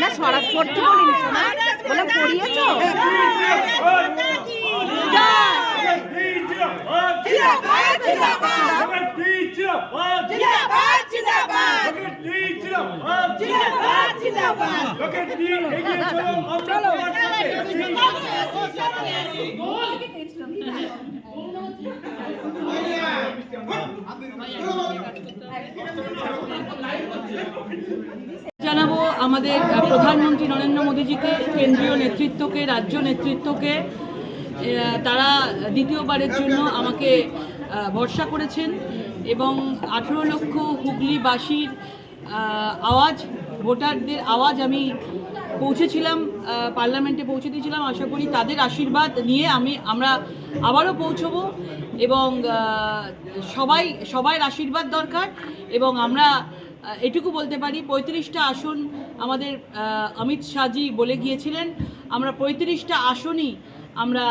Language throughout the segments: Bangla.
না সরা পড়তে বলিনি শোনা বললাম পড়িয়েছো জানাব আমাদের প্রধানমন্ত্রী নরেন্দ্র মোদীজিকে, কেন্দ্রীয় নেতৃত্বকে, রাজ্য নেতৃত্বকে। তারা দ্বিতীয়বারের জন্য আমাকে ভরসা করেছেন এবং আঠেরো লক্ষ হুগলিবাসীর আওয়াজ ভোটারদের আওয়াজ আমি পৌঁছেছিলাম পার্লামেন্টে পৌঁছে দিয়েছিলাম। আশা করি তাদের আশীর্বাদ নিয়ে আমি, আমরা আবারও পৌঁছবো এবং সবাই সবাইয়ের আশীর্বাদ দরকার এবং আমরা এটুকু বলতে পারি, পঁয়ত্রিশটা আসন আমাদের অমিত শাহজি বলে গিয়েছিলেন। আমরা পঁয়ত্রিশটা আসনই আমরা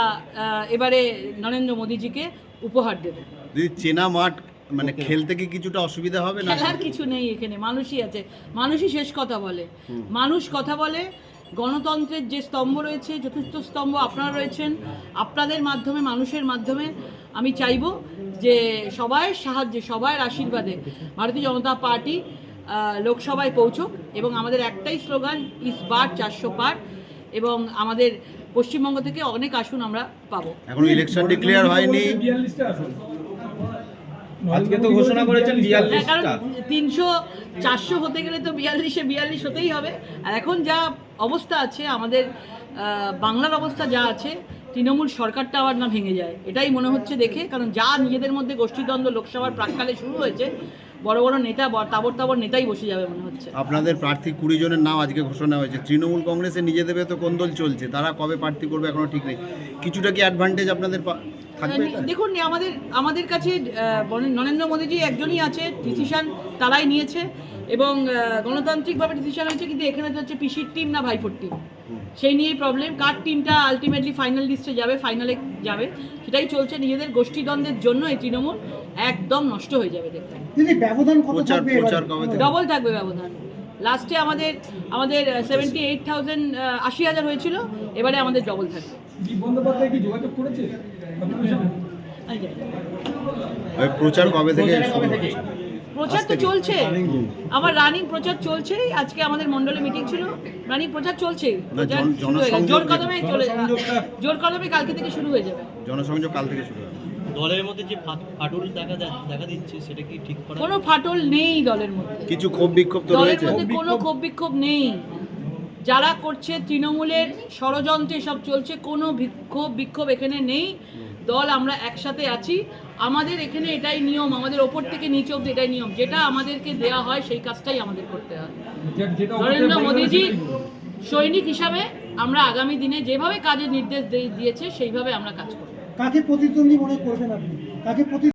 এবারে নরেন্দ্র মোদীজিকে উপহার দেব। চেনা মাঠ মানে খেলতে কি কিছুটা অসুবিধা হবে না? খেলার কিছু নেই এখানে মানুষই আছে। মানুষই শেষ কথা বলে। মানুষ কথা বলে গণতন্ত্রের যে স্তম্ভ রয়েছে চতুর্থ স্তম্ভ আপনারা রয়েছেন আপনাদের মাধ্যমে মানুষের মাধ্যমে আমি চাইব যে সবাইয়ের সাহায্যে সবাইয়ের আশীর্বাদে ভারতীয় জনতা পার্টি লোকসভায় পৌঁছক এবং আমাদের একটাই স্লোগান ইস বার চারশো পার এবং আমাদের পশ্চিমবঙ্গ থেকে অনেক আসন আমরা পাবো। এখনও ইলেকশন ডিক্লেয়ার হয়নি। আজকে তো ঘোষণা করেছেন হ্যাঁ, তিনশো চারশো হতে গেলে তো বিয়াল্লিশে বিয়াল্লিশ হতেই হবে। আর এখন যা অবস্থা আছে আমাদের আহ, বাংলার অবস্থা যা আছে তৃণমূল সরকারটা আবার না ভেঙে যায়। এটাই মনে হচ্ছে দেখে কারণ যা নিজেদের মধ্যে গোষ্ঠীদ্বন্দ্ব লোকসভার প্রাককালে শুরু হয়েছে বড় বড় নেতা তাবর তাবর নেতাই বসে যাবে মনে হচ্ছে। আপনাদের প্রার্থী কুড়ি জনের নাম আজকে ঘোষণা হয়েছে। তৃণমূল কংগ্রেসে দেবে তো কোন্দল চলছে? তারা কবে প্রার্থী করবে এখনও ঠিক নেই। কিছুটা কি অ্যাডভান্টেজ আপনাদের থাকবে এটা? দেখুন আমাদের আমাদের কাছে নরেন্দ্র মোদীজি একজনই আছে ডিসিশন তারাই নিয়েছে। এবং গণতান্ত্রিকভাবে ডিসিশন হয়েছে কিন্তু এখানে তো হচ্ছে পিসির টিম না ভাইপোর টিম সেই নিয়েই প্রবলেম কার টিমটা আলটিমেটলি ফাইনাল লিস্টে যাবে ফাইনালে যাবে সেটাই চলছে। নিজেদের গোষ্ঠীদ্বন্দ্বের জন্য এই তৃণমূল একদম নষ্ট হয়ে যাবে দেখতে। ডবল থাকবে ব্যবধান। লাস্টে আমাদের আমাদের সেভেন্টি এইট থাউজেন্ড আশি হাজার হয়েছিল। এবারে আমাদের ডবল থাকবে। ওই প্রচার কবে থেকে? প্রচার তো চলছে। আমার রানিং প্রচার চলছেই। আজকে আমাদের মন্ডলে মিটিং ছিল। রানিং প্রচার চলছে জোর কদমে চলে জোর কদমে কালকে থেকে শুরু হয়ে যাবে। জনসংযোগ কাল থেকে শুরু হবে। দলের মধ্যে যে ফাটল দেখা দেখা দিচ্ছে সেটা কি ঠিক করা কোনো ফাটল নেই দলের মধ্যে। কিছু ক্ষোভ বিক্ষোভ তো দলের মধ্যে কোনো ক্ষোভ বিক্ষোভ নেই। যারা করছে তৃণমূলের ষড়যন্ত্রে সব চলছে। কোনো বিক্ষোভ বিক্ষোভ এখানে নেই। দল আমরা একসাথে আছি। আমাদের এখানে এটাই নিয়ম আমাদের ওপর থেকে নিচে অব্দি এটাই নিয়ম। যেটা আমাদেরকে দেয়া হয় সেই কাজটাই আমাদের করতে হয়। নরেন্দ্র মোদীজি সৈনিক হিসাবে আমরা আগামী দিনে যেভাবে কাজের নির্দেশ দিয়ে- দিয়েছে সেইভাবে আমরা কাজ করব। কাকে প্রতিদ্বন্দ্বী মনে করবেন আপনি? কাকে প্রতি